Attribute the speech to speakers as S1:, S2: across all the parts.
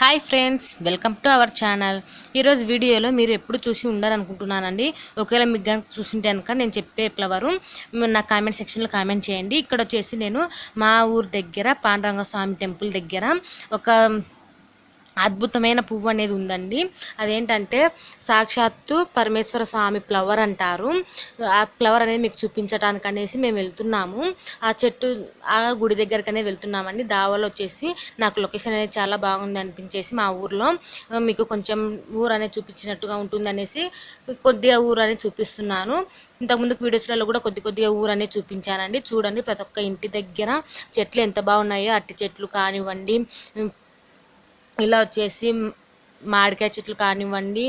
S1: hi friends welcome to our channel ఈరోజు వీడియోలో మీరు ఎప్పుడు చూసి ఉండాలనుకుంటున్నానండి ఒకవేళ మీకు కనుక చూసింటే కనుక నేను చెప్పే ఫ్లవరు నా కామెంట్ సెక్షన్లో కామెంట్ చేయండి ఇక్కడ వచ్చేసి నేను మా ఊరు దగ్గర పాండరంగ స్వామి టెంపుల్ దగ్గర ఒక అద్భుతమైన పువ్వు అనేది ఉందండి అదేంటంటే సాక్షాత్తు పరమేశ్వర స్వామి ఫ్లవర్ అంటారు ఆ ఫ్లవర్ అనేది మీకు చూపించడానికి అనేసి మేము వెళ్తున్నాము ఆ చెట్టు ఆ గుడి దగ్గరకనే వెళ్తున్నామండి దావాలో వచ్చేసి నాకు లొకేషన్ అనేది చాలా బాగుంది అనిపించేసి మా ఊర్లో మీకు కొంచెం ఊరు అనేది చూపించినట్టుగా ఉంటుంది అనేసి కొద్దిగా ఊరు అనేది చూపిస్తున్నాను ఇంతకుముందు వీడియోస్లలో కూడా కొద్ది కొద్దిగా ఊరు అనేది చూపించానండి చూడండి ప్రతి ఒక్క ఇంటి దగ్గర చెట్లు ఎంత బాగున్నాయో అట్టి చెట్లు కానివ్వండి ఇలా వచ్చేసి మామిడికాయ చెట్లు కానివ్వండి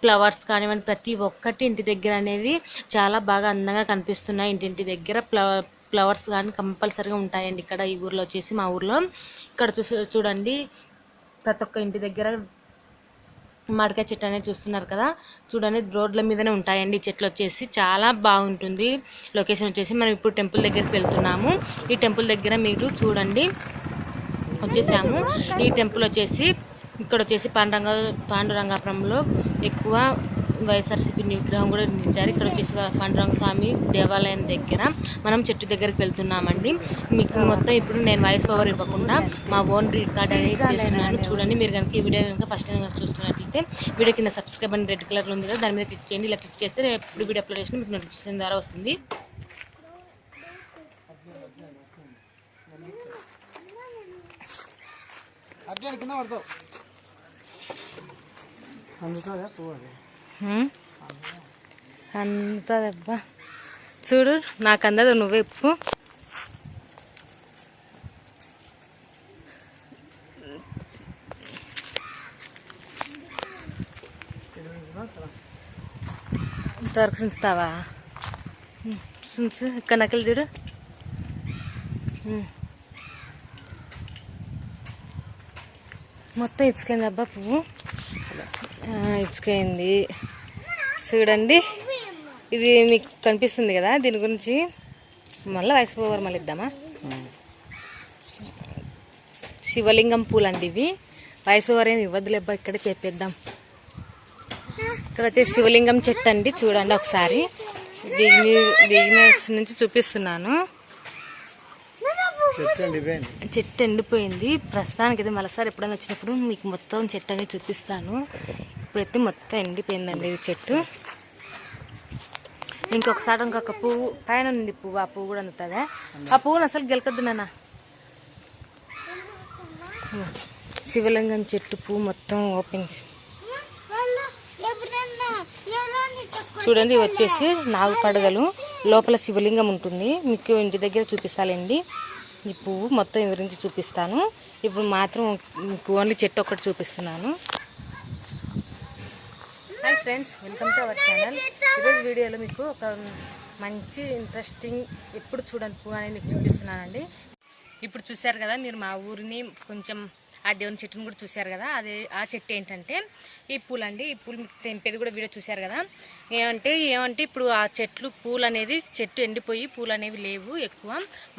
S1: ఫ్లవర్స్ కానివ్వండి ప్రతి ఒక్కటి ఇంటి దగ్గర అనేది చాలా బాగా అందంగా కనిపిస్తున్నాయి ఇంటింటి దగ్గర ఫ్లవర్స్ కానీ కంపల్సరీగా ఉంటాయండి ఇక్కడ ఈ ఊరిలో వచ్చేసి మా ఊర్లో ఇక్కడ చూడండి ప్రతి ఒక్క ఇంటి దగ్గర మామిడికాయ చెట్టు అనేది చూస్తున్నారు కదా చూడండి రోడ్ల మీదనే ఉంటాయండి చెట్లు వచ్చేసి చాలా బాగుంటుంది లొకేషన్ వచ్చేసి మనం ఇప్పుడు టెంపుల్ దగ్గరికి వెళ్తున్నాము ఈ టెంపుల్ దగ్గర మీరు చూడండి వచ్చేసాము ఈ టెంపుల్ వచ్చేసి ఇక్కడ వచ్చేసి పాండురంగ పాండురంగాపురంలో ఎక్కువ వైఎస్ఆర్సీపీ విగ్రహం కూడా నిలిచారు ఇక్కడ వచ్చేసి పాండురంగ స్వామి దేవాలయం దగ్గర మనం చెట్టు దగ్గరికి వెళ్తున్నామండి మీకు మొత్తం ఇప్పుడు నేను వాయిస్ పవర్ ఇవ్వకుండా మా ఓన్ రికార్డ్ అనేది చేస్తున్నాను చూడండి మీరు కనుక ఈ వీడియో కనుక ఫస్ట్ టైం చూస్తున్నట్లయితే వీడియో కింద సబ్స్క్రైబ్ అని రెడ్ కలర్లో ఉంది కదా దాని మీద క్లిక్ చేయండి ఇలా క్లిక్ చేస్తే ఎప్పుడు వీడియో అప్లోడ్ చేసినా మీకు నోటిఫికేషన్ ద్వారా వస్తుంది వచ్చాడు కింద పడతావు చూడు నాకు అందదు నువ్వే ఇప్పు ఇంతవరకు చూస్తావా చూచు ఇక్కడ నకలు చూడు మొత్తం ఇచ్చుకైంది అబ్బా పువ్వు ఇచ్చుకైంది చూడండి ఇది మీకు కనిపిస్తుంది కదా దీని గురించి మళ్ళీ వయసు ఓవర్ మళ్ళీ ఇద్దామా శివలింగం పూలు అండి ఇవి వయసు ఓవర్ ఇవ్వద్దులేబ్బా ఇక్కడ చెప్పేద్దాం ఇక్కడ వచ్చేసి శివలింగం చెట్టు అండి చూడండి ఒకసారి దిగిన నుంచి చూపిస్తున్నాను చెట్టు ఎండిపోయింది ప్రస్తుతానికి అయితే మరోసారి ఎప్పుడైనా వచ్చినప్పుడు మీకు మొత్తం చెట్టు అనేది చూపిస్తాను ఇప్పుడైతే మొత్తం ఎండిపోయిందండి ఇది చెట్టు ఇంకొకసారి ఇంకొక పువ్వు పైన ఉంది పువ్వు ఆ పువ్వు కూడా అందుతుందా ఆ పువ్వును అసలు గెలకద్దు నాన్న శివలింగం చెట్టు పువ్వు మొత్తం ఓపెన్ చూడండి వచ్చేసి నాలుగు పడగలు లోపల శివలింగం ఉంటుంది మీకు ఇంటి దగ్గర చూపిస్తాలండి ఈ పువ్వు మొత్తం వివరించి చూపిస్తాను ఇప్పుడు మాత్రం ఓన్లీ చెట్టు ఒకటి చూపిస్తున్నాను hi friends welcome to our channel ఈరోజు వీడియోలో మీకు ఒక మంచి ఇంట్రెస్టింగ్ ఎప్పుడు చూడని పువ్వు అనేది మీకు చూపిస్తున్నానండి ఇప్పుడు చూశారు కదా మీరు మా ఊరిని కొంచెం ఆ దేవుని చెట్టును కూడా చూశారు కదా అది ఆ చెట్టు ఏంటంటే ఈ పూలు అండి ఈ పూలు మీకు తెంపేది కూడా వీడియో చూశారు కదా ఏమంటే ఏమంటే ఇప్పుడు ఆ చెట్లు పూలు అనేది చెట్టు ఎండిపోయి పూలు అనేవి లేవు ఎక్కువ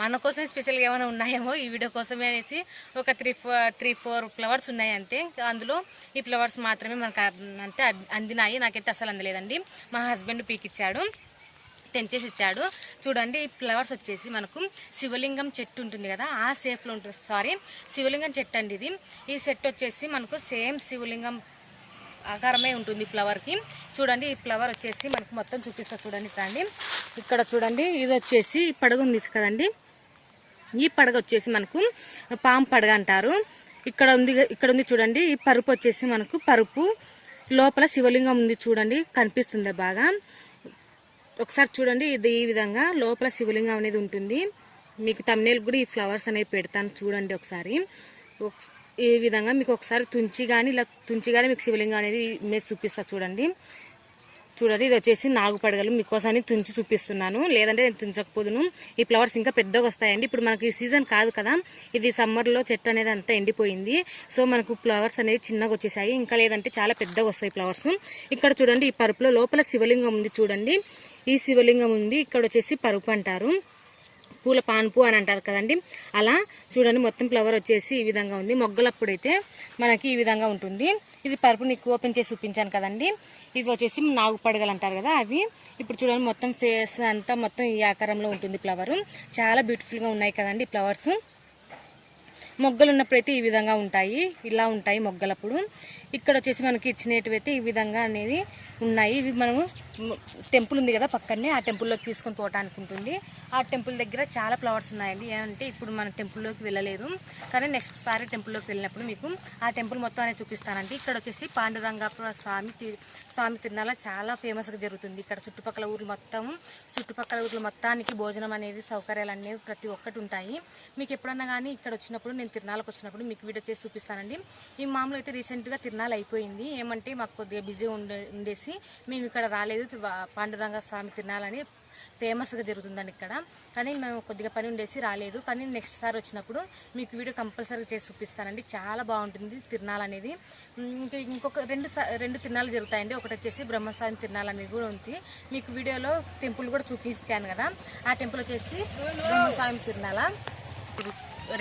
S1: మన కోసం స్పెషల్గా ఏమైనా ఉన్నాయేమో ఈ వీడియో కోసమే అనేసి ఒక త్రీ త్రీ ఫోర్ ఫ్లవర్స్ ఉన్నాయి అంతే అందులో ఈ ఫ్లవర్స్ మాత్రమే మనకు అంటే అందినాయి నాకైతే అసలు అందలేదండి మా హస్బెండ్ పీకిచ్చాడు తెంచేసి ఇచ్చాడు చూడండి ఈ ఫ్లవర్స్ వచ్చేసి మనకు శివలింగం చెట్టు ఉంటుంది కదా ఆ సేఫ్లో ఉంటుంది సారీ శివలింగం చెట్టు అండి ఇది ఈ సెట్ వచ్చేసి మనకు సేమ్ శివలింగం ఆకారమే ఉంటుంది ఫ్లవర్కి చూడండి ఈ ఫ్లవర్ వచ్చేసి మనకు మొత్తం చూపిస్తా చూడండి రండి ఇక్కడ చూడండి ఇది వచ్చేసి పడగ ఉంది కదండి ఈ పడగ వచ్చేసి మనకు పాము పడగ అంటారు ఇక్కడ ఉంది ఇక్కడ ఉంది చూడండి ఈ పరుపు వచ్చేసి మనకు పరుపు లోపల శివలింగం ఉంది చూడండి కనిపిస్తుంది బాగా ఒకసారి చూడండి ఇది ఈ విధంగా లోపల శివలింగం అనేది ఉంటుంది మీకు తమ్నేలు కూడా ఈ ఫ్లవర్స్ అనేవి పెడతాను చూడండి ఒకసారి ఈ విధంగా మీకు ఒకసారి తుంచి కానీ ఇలా తుంచి కానీ మీకు శివలింగం అనేది నేను చూపిస్తాను చూడండి చూడండి ఇది వచ్చేసి నాగుపడగలు మీకోసాన్ని తుంచి చూపిస్తున్నాను లేదంటే నేను తుంచకపోదును ఈ ఫ్లవర్స్ ఇంకా పెద్దగా వస్తాయండి ఇప్పుడు మనకి ఈ సీజన్ కాదు కదా ఇది సమ్మర్లో చెట్టు అనేది అంతా ఎండిపోయింది సో మనకు ఫ్లవర్స్ అనేది చిన్నగా వచ్చేసాయి ఇంకా లేదంటే చాలా పెద్దగా వస్తాయి ఫ్లవర్స్ ఇక్కడ చూడండి ఈ పరుపులో లోపల శివలింగం ఉంది చూడండి ఈ శివలింగం ఉంది ఇక్కడ వచ్చేసి పరుపు అంటారు పూల పాన్పు అని అంటారు కదండి అలా చూడండి మొత్తం ఫ్లవర్ వచ్చేసి ఈ విధంగా ఉంది మొగ్గలప్పుడు అయితే మనకి ఈ విధంగా ఉంటుంది ఇది పరుపుని ఎక్కువ ఓపెన్ చేసి చూపించాను కదండి ఇది వచ్చేసి నాగుపడగలు అంటారు కదా అవి ఇప్పుడు చూడండి మొత్తం ఫేస్ అంతా మొత్తం ఈ ఆకారంలో ఉంటుంది ఫ్లవర్ చాలా బ్యూటిఫుల్గా ఉన్నాయి కదండి ఫ్లవర్స్ మొగ్గలు ప్రతి ఈ విధంగా ఉంటాయి ఇలా ఉంటాయి మొగ్గలప్పుడు ఇక్కడ వచ్చేసి మనకి ఇచ్చినటివైతే ఈ విధంగా అనేది ఉన్నాయి ఇవి మనము టెంపుల్ ఉంది కదా పక్కనే ఆ టెంపుల్లోకి తీసుకొని పోవటానికి ఉంటుంది ఆ టెంపుల్ దగ్గర చాలా ఫ్లవర్స్ ఉన్నాయండి ఏమంటే ఇప్పుడు మనం టెంపుల్లోకి వెళ్ళలేదు కానీ నెక్స్ట్ సారి టెంపుల్లోకి వెళ్ళినప్పుడు మీకు ఆ టెంపుల్ మొత్తం అనేది చూపిస్తానండి ఇక్కడ వచ్చేసి పాండురంగాపుర స్వామి స్వామి తిరునాల చాలా ఫేమస్గా జరుగుతుంది ఇక్కడ చుట్టుపక్కల ఊర్లు మొత్తం చుట్టుపక్కల ఊర్లు మొత్తానికి భోజనం అనేది సౌకర్యాలు అనేవి ప్రతి ఒక్కటి ఉంటాయి మీకు ఎప్పుడన్నా కానీ ఇక్కడ వచ్చినప్పుడు నేను తిరణాలకు వచ్చినప్పుడు మీకు వీడియో చేసి చూపిస్తానండి ఈ మామూలు అయితే రీసెంట్గా తిరణాలు అయిపోయింది ఏమంటే మాకు కొద్దిగా బిజీ ఉండే ఉండేసి మేము ఇక్కడ రాలేదు పాండురంగ స్వామి తిరణాలని ఫేమస్గా జరుగుతుందండి ఇక్కడ కానీ మేము కొద్దిగా పని ఉండేసి రాలేదు కానీ నెక్స్ట్ సారి వచ్చినప్పుడు మీకు వీడియో కంపల్సరీగా చేసి చూపిస్తానండి చాలా బాగుంటుంది తిరణాలు అనేది ఇంకా ఇంకొక రెండు రెండు తిరణాలు జరుగుతాయండి ఒకటి వచ్చేసి బ్రహ్మస్వామి తిరణాలు అనేది కూడా ఉంది మీకు వీడియోలో టెంపుల్ కూడా చూపించాను కదా ఆ టెంపుల్ వచ్చేసి బ్రహ్మస్వామి తిరణాల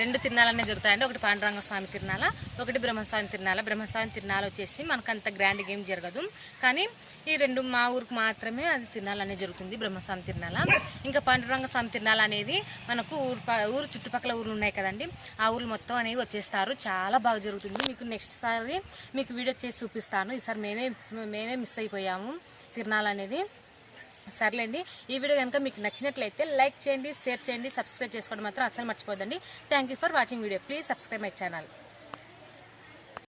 S1: రెండు తిరణాలనే జరుగుతాయండి ఒకటి పాండురంగ స్వామి తిరణాల ఒకటి బ్రహ్మస్వామి తిరణాల బ్రహ్మస్వామి తిరణాల వచ్చేసి మనకు అంత గ్రాండ్ గేమ్ జరగదు కానీ ఈ రెండు మా ఊరికి మాత్రమే అది తిరణాలనే జరుగుతుంది బ్రహ్మస్వామి తిరణాల ఇంకా పాండురంగ స్వామి తిరణాల అనేది మనకు ఊరు ఊరు చుట్టుపక్కల ఊర్లు ఉన్నాయి కదండి ఆ ఊర్లు మొత్తం అనేవి వచ్చేస్తారు చాలా బాగా జరుగుతుంది మీకు నెక్స్ట్ సారి మీకు వీడియో చేసి చూపిస్తాను ఈసారి మేమే మేమే మిస్ అయిపోయాము తిరణాలనేది సర్లేండి ఈ వీడియో కనుక మీకు నచ్చినట్లయితే లైక్ చేయండి షేర్ చేయండి సబ్స్క్రైబ్ చేసుకోవడం మాత్రం అసలు మర్చిపోదండి thank for watching video please subscribe my channel